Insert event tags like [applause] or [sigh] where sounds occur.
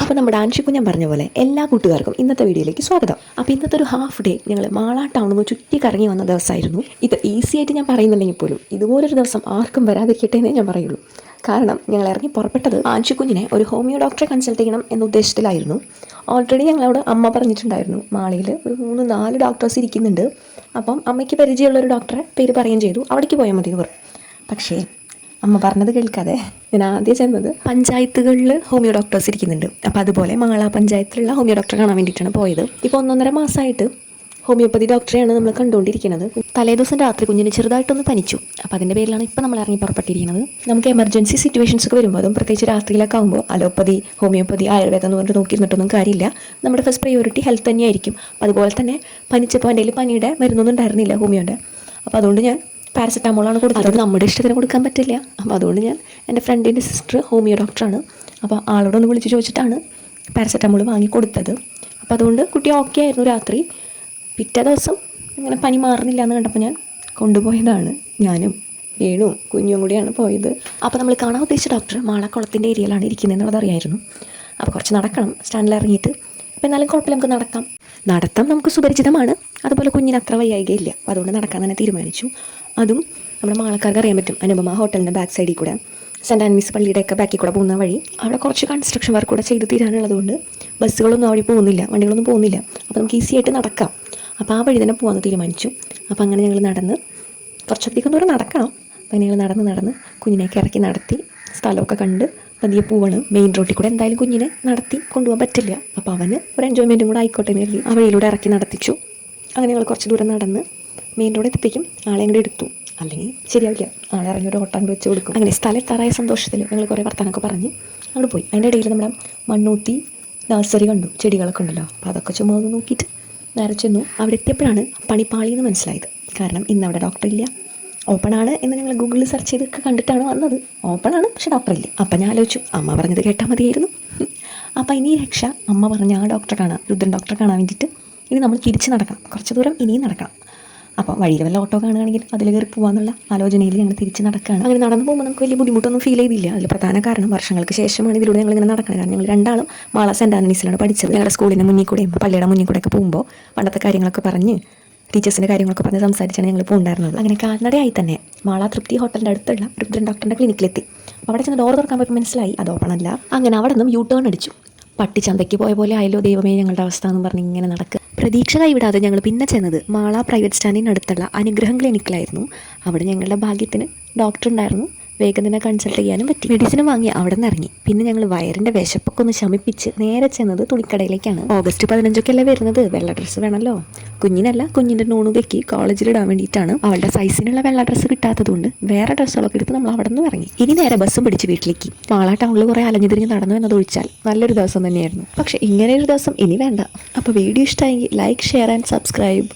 അപ്പോൾ നമ്മുടെ ആൻഷിക്കു ഞാൻ പറഞ്ഞ പോലെ എല്ലാ കൂട്ടുകാർക്കും ഇന്നത്തെ വീഡിയോയിലേക്ക് സ്വാഗതം. അപ്പോൾ ഇന്നത്തെ ഒരു ഹാഫ് ഡേ ഞങ്ങൾ മാള ടൗണിൽ നിന്ന് ചുറ്റി കറങ്ങി വന്ന ദിവസമായിരുന്നു. ഇത് ഈസി ആയിട്ട് ഞാൻ പറയുന്നുണ്ടെങ്കിൽ പോലും ഇതുപോലൊരു ദിവസം ആർക്കും വരാതിരിക്കട്ടെ എന്നേ ഞാൻ പറയുള്ളൂ. കാരണം ഞങ്ങൾ ഇറങ്ങി പുറപ്പെട്ടത് ആൻഷിക്കുഞ്ഞിനെ ഒരു ഹോമിയോ ഡോക്ടറെ കൺസൾട്ട് ചെയ്യണം എന്ന ഉദ്ദേശത്തിലായിരുന്നു. ഓൾറെഡി ഞങ്ങളവിടെ അമ്മ പറഞ്ഞിട്ടുണ്ടായിരുന്നു മാളിയിൽ ഒരു മൂന്ന് നാല് ഡോക്ടേഴ്സ് ഇരിക്കുന്നുണ്ട്. അപ്പം അമ്മയ്ക്ക് പരിചയമുള്ള ഒരു ഡോക്ടറെ പേര് പറയുകയും ചെയ്തു അവിടേക്ക് പോയാൽ മതി പറഞ്ഞു. പക്ഷേ അമ്മ പറഞ്ഞത് കേൾക്കാതെ ഞാൻ ആദ്യം ചെന്നത് പഞ്ചായത്തുകളിൽ ഹോമിയോ ഡോക്ടേഴ്സ് ഇരിക്കുന്നുണ്ട്. അപ്പോൾ അതുപോലെ മാള പഞ്ചായത്തിലുള്ള ഹോമിയോ ഡോക്ടറെ കാണാൻ വേണ്ടിയിട്ടാണ് പോയത്. ഇപ്പോൾ ഒന്നൊന്നര മാസമായിട്ട് ഹോമിയോപ്പതി ഡോക്ടറെയാണ് നമ്മൾ കണ്ടുകൊണ്ടിരിക്കുന്നത്. തലേദിവസം രാത്രി കുഞ്ഞിന് ചെറുതായിട്ടൊന്ന് പനിച്ചു. അപ്പോൾ അതിന്റെ പേരിലാണ് ഇപ്പോൾ നമ്മൾ ഇറങ്ങി പുറപ്പെട്ടിരിക്കുന്നത്. നമുക്ക് എമർജൻസി സിറ്റുവേഷൻസ് ഒക്കെ വരുമ്പോൾ അതും പ്രത്യേകിച്ച് രാത്രിയിലൊക്കെ ആകുമ്പോൾ അലോപ്പതി ഹോമിയോപ്പതി ആയുർവേദം എന്ന് പറഞ്ഞിട്ട് നോക്കിയിരുന്നിട്ടൊന്നും കാര്യമില്ല. നമ്മുടെ ഫസ്റ്റ് പ്രയോറിറ്റി ഹെൽത്ത് തന്നെയായിരിക്കും. അതുപോലെ തന്നെ പനിച്ചപ്പോൾ എന്റെ പനിയുടെ മരുന്നൊന്നും ഉണ്ടായിരുന്നില്ല ഹോമിയോന്റെ അപ്പോൾ അതുകൊണ്ട് ഞാൻ പാരസെറ്റാമോളാണ് കൊടുത്തത് അത് നമ്മുടെ ഇഷ്ടത്തിന് കൊടുക്കാൻ പറ്റില്ല. അപ്പോൾ അതുകൊണ്ട് ഞാൻ എന്റെ ഫ്രണ്ടിന്റെ സിസ്റ്റർ ഹോമിയോ ഡോക്ടറാണ്. അപ്പോൾ ആളോടൊന്ന് വിളിച്ച് ചോദിച്ചിട്ടാണ് പാരസെറ്റാമോൾ വാങ്ങി കൊടുത്തത്. അപ്പോൾ അതുകൊണ്ട് കുട്ടി ഓക്കെ ആയിരുന്നു രാത്രി. പിറ്റേ ദിവസം ഇങ്ങനെ പനി മാറുന്നില്ല എന്ന് കണ്ടപ്പോൾ ഞാൻ കൊണ്ടുപോയതാണ്. ഞാനും വീണും കുഞ്ഞും കൂടിയാണ് പോയത്. അപ്പോൾ നമ്മൾ കാണാൻ ഉദ്ദേശിച്ച ഡോക്ടർ മാളക്കുളത്തിന്റെ ഏരിയയിലാണ് ഇരിക്കുന്നത് എന്നുള്ളത് അറിയായിരുന്നു. അപ്പോൾ കുറച്ച് നടക്കണം സ്റ്റാൻഡിൽ ഇറങ്ങിയിട്ട്. അപ്പോൾ എന്നാലും കുഴപ്പമില്ല നമുക്ക് നടക്കാം. നടത്തം നമുക്ക് സുപരിചിതമാണ്. അതുപോലെ കുഞ്ഞിന് അത്ര വയ്യായികയില്ല. അപ്പോൾ അതുകൊണ്ട് നടക്കാൻ തന്നെ തീരുമാനിച്ചു. അതും നമ്മുടെ മാളക്കാർക്ക് അറിയാൻ പറ്റും. അനുപമ ഹോട്ടലിന്റെ ബാക്ക് സൈഡിൽ കൂടെ. സെന്റ് ആൻമീസ് പള്ളിയുടെയൊക്കെ ബാക്കിൽ കൂടെ പോകുന്ന വഴി അവിടെ കുറച്ച് കൺസ്ട്രക്ഷൻ വർക്ക് കൂടെ ചെയ്ത് തീരാനുള്ളതുകൊണ്ട് ബസ്സുകളൊന്നും അവിടെ പോകുന്നില്ല വണ്ടികളൊന്നും പോകുന്നില്ല. അപ്പോൾ നമുക്ക് ഈസി ആയിട്ട് നടക്കാം. അപ്പോൾ ആ വഴി തന്നെ പോകാമെന്ന് തീരുമാനിച്ചു. അപ്പോൾ അങ്ങനെ ഞങ്ങൾ നടന്ന് കുറച്ചധികം ദൂരം നടക്കണം. അപ്പോൾ ഞങ്ങൾ നടന്ന് നടന്ന് കുഞ്ഞിനെയൊക്കെ ഇറക്കി നടത്തി സ്ഥലമൊക്കെ കണ്ട് പതിയെ പോവാണ്. മെയിൻ റോട്ടിൽ കൂടെ എന്തായാലും കുഞ്ഞിനെ നടത്തി കൊണ്ടുപോകാൻ പറ്റില്ല. അപ്പോൾ അവന് ഒരു എൻജോയ്മെന്റും കൂടെ ആയിക്കോട്ടെ എന്ന് കരുതി ആ വഴിയിലൂടെ ഇറക്കി നടത്തിച്ചു. അങ്ങനെ ഞങ്ങൾ കുറച്ച് ദൂരം നടന്ന് മെയിൻ റോഡ് എത്തിപ്പിക്കും. ആളെ കൂടെ എടുത്തു. അല്ലെങ്കിൽ ശരിയാവില്ല. ആളെ ഇറങ്ങി ഒരു ഓട്ടാൻ വെച്ച് കൊടുക്കും. അങ്ങനെ സ്ഥലത്താറായ സന്തോഷത്തിൽ ഞങ്ങൾ കുറേ വർത്തമാനമൊക്കെ പറഞ്ഞ് അവിടെ പോയി. അതിന്റെ ഇടയിൽ നമ്മുടെ മണ്ണൂത്തി നഴ്സറി കണ്ടു. ചെടികളൊക്കെ ഉണ്ടല്ലോ. അപ്പോൾ അതൊക്കെ ചുമ്മാ നോക്കിയിട്ട് നേരെ ചെന്നു. അവിടെ എത്തിയപ്പോഴാണ് പണിപ്പാളി എന്ന് മനസ്സിലായത്. കാരണം ഇന്ന് അവിടെ ഡോക്ടർ ഇല്ല. ഓപ്പൺ ആണ് എന്ന് ഞങ്ങൾ ഗൂഗിളിൽ സെർച്ച് ചെയ്തൊക്കെ കണ്ടിട്ടാണ് വന്നത്. ഓപ്പൺ ആണ് പക്ഷേ ഡോക്ടർ ഇല്ല. അപ്പം ഞാൻ ആലോചിച്ചു. അമ്മ പറഞ്ഞത് കേട്ടാൽ മതിയായിരുന്നു. [laughs] അപ്പം ഇനി രക്ഷ. അമ്മ പറഞ്ഞ ആ ഡോക്ടറെ കാണാം. രുദ്രൻ ഡോക്ടറെ കാണാൻ വേണ്ടിയിട്ട് ഇനി നമ്മൾ തിരിച്ച് നടക്കണം. കുറച്ച് ദൂരം ഇനിയും നടക്കണം. അപ്പോൾ വഴിയിൽ വല്ല ഓട്ടോ കാണുകയാണെങ്കിൽ അതിൽ കയറി പോകാന്നുള്ള ആലോചനയിൽ ഞങ്ങൾ തിരിച്ച് നടക്കുകയാണ്. അങ്ങനെ നടന്നു പോകുമ്പോൾ നമുക്ക് വലിയ ബുദ്ധിമുട്ടൊന്നും ഫീൽ ചെയ്തില്ല. അതിൽ പ്രധാന കാരണം വർഷങ്ങൾക്ക് ശേഷമാണ് ഇതിലൂടെ ഞങ്ങൾ ഇങ്ങനെ നടക്കുന്നത്. കാരണം ഞങ്ങൾ രണ്ടാളും മാള സെന്റ് ആൻഡ്രീസിലാണ് പഠിച്ചത്. ഞങ്ങളുടെ സ്കൂളിന്റെ മുന്നിൽ കൂടെയും പള്ളിയുടെ മുന്നിൽ കൂടെയൊക്കെ പോകുമ്പോൾ പണ്ടത്തെ കാര്യങ്ങളൊക്കെ പറഞ്ഞ് ടീച്ചേഴ്സിന്റെ കാര്യങ്ങളൊക്കെ പറഞ്ഞ് സംസാരിച്ചാണ് ഞങ്ങൾ പോകുന്നുണ്ടായിരുന്നത് അങ്ങനെ കാൽനടയായി തന്നെ മാള തൃപ്തി ഹോട്ടലിന്റെ അടുത്തുള്ള രുദ്രൻ ഡോക്ടറിന്റെ ക്ലിനിക്കിലെത്തി അവിടെ ചെന്ന് ഡോർ തുറക്കാൻ പറ്റുമ്പോൾ മനസ്സിലായി അത് ഓപ്പൺ അല്ല. അങ്ങനെ അവിടെ നിന്നും യൂ ടേൺ അടിച്ചു. പട്ടിച്ചന്തയ്ക്ക് പോയ പോലെ ആയല്ലോ ദൈവമേ ഞങ്ങളുടെ അവസ്ഥ എന്ന് പറഞ്ഞ് ഇങ്ങനെ നടക്കുക. പ്രതീക്ഷ കൈവിടാതെ ഞങ്ങൾ പിന്നെ ചെന്നത് മാള പ്രൈവറ്റ് സ്റ്റാൻഡിനടുത്തുള്ള അനുഗ്രഹം ക്ലിനിക്കിലായിരുന്നു അവിടെ ഞങ്ങളുടെ ഭാഗ്യത്തിന് ഡോക്ടർ ഉണ്ടായിരുന്നു. വേഗം തന്നെ കൺസൾട്ട് ചെയ്യാനും പറ്റി. മെഡിസിൻ വാങ്ങി അവിടെ നിന്ന് ഇറങ്ങി. പിന്നെ ഞങ്ങൾ വയറിന്റെ വിശപ്പൊക്കെ ഒന്ന് ശമിപ്പിച്ച് നേരെ ചെന്നത് തുണിക്കടയിലേക്കാണ്. ഓഗസ്റ്റ് പതിനഞ്ചൊക്കെ അല്ലേ വരുന്നത്? വെള്ള ഡ്രസ്സ് വേണമല്ലോ കുഞ്ഞിനല്ല കുഞ്ഞിന്റെ നൂണുകയ്ക്ക് കോളേജിൽ ഇടാൻ വേണ്ടിയിട്ടാണ്. അവളുടെ സൈസിനുള്ള വെള്ള ഡ്രസ്സ് കിട്ടാത്തതുകൊണ്ട് വേറെ ഡ്രസ്സുകളൊക്കെ എടുത്ത് നമ്മൾ അവിടെ നിന്ന് ഇറങ്ങി. ഇനി നേരെ ബസ്സും പിടിച്ച് വീട്ടിലേക്ക്. മാള ടൗണിൽ കുറേ അലഞ്ഞു തിരിഞ്ഞ് നടന്നു എന്നതൊഴിച്ചാൽ നല്ലൊരു ദിവസം തന്നെയായിരുന്നു. പക്ഷെ ഇങ്ങനെ ഒരു ദിവസം ഇനി വേണ്ട. അപ്പോൾ വീഡിയോ ഇഷ്ടമായെങ്കിൽ ലൈക്ക് ഷെയർ ആൻഡ് സബ്സ്ക്രൈബ്